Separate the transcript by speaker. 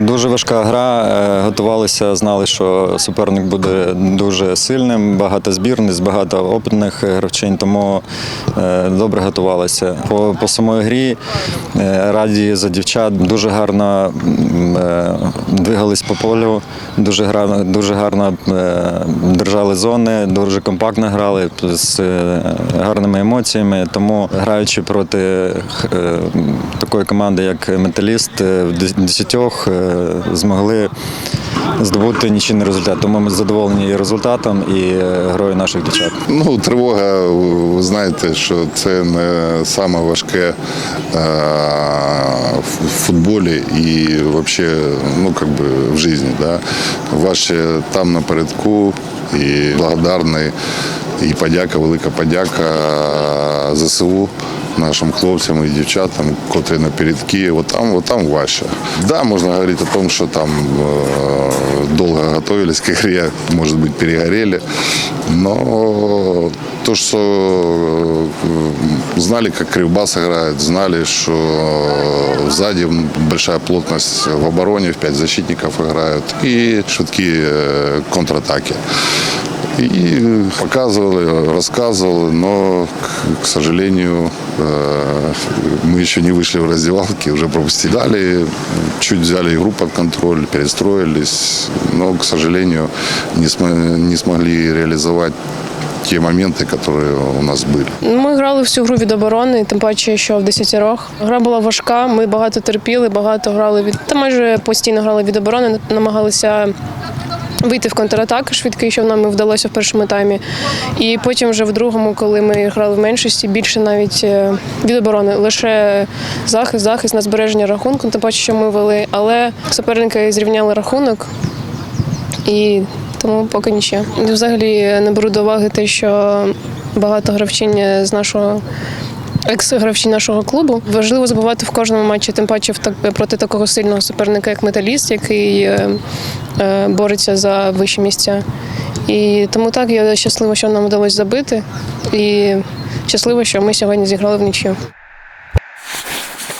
Speaker 1: Дуже важка гра. е, Готувалися, знали, що суперник буде дуже сильним, багато збірниць, багато опитних гравчин, тому е, добре готувалися. По, по самої грі е, раді за дівчат дуже гарно двигались по полю, дуже гарно, дуже гарно держали зони, дуже компактно грали з гарними емоціями. Тому граючи проти такої команди, як Металіст, в десятьох змогли здобути нічийний результат. Тому ми задоволені і результатом, і е, грою наших дівчат.
Speaker 2: Ну, тривога, ви знаєте, що це не саме важке е, в футболі і взагалі, ну, как би в житті. Да? Важче там напередку і благодарний, і подяка, велика подяка ЗСУ. Нашим хлопцям і дівчатам, котрі напередки, от там, от там важче. Да, можна говорити о том, що там э, долго готовились к игре, может быть, перегорели. Но то, что э, знали, как Кривбас играет, знали, что сзади большая плотность в обороне, в пять защитников играют и швидкі э, контратаки. И показывали, рассказывали, но, к, к сожалению, э, мы еще не вышли в раздевалки, уже пропустили. Дали, чуть взяли игру под контроль, перестроились, но, к сожалению, не, см- не смогли реализовать те моменты, которые у нас были.
Speaker 3: Ми грали всю гру від оборони, тим паче, що в десятірох. Гра була важка, ми багато терпіли, багато грали від та майже постійно грали від оборони, намагалися. Вийти в контратаку швидкий, що нам і вдалося в першому таймі. І потім вже в другому, коли ми грали в меншості, більше навіть е, від оборони. Лише захист, захист на збереження рахунку, тим паче, що ми вели. Але суперники зрівняли рахунок і тому поки нічого. Взагалі не беру до уваги те, що багато гравчинь з нашого. Екс-гравці нашого клубу важливо забувати в кожному матчі, тим паче в так проти такого сильного суперника, як металіст, який е, е, бореться за вищі місця. І тому так я щаслива, що нам вдалося забити, і щаслива, що ми сьогодні зіграли в нічю.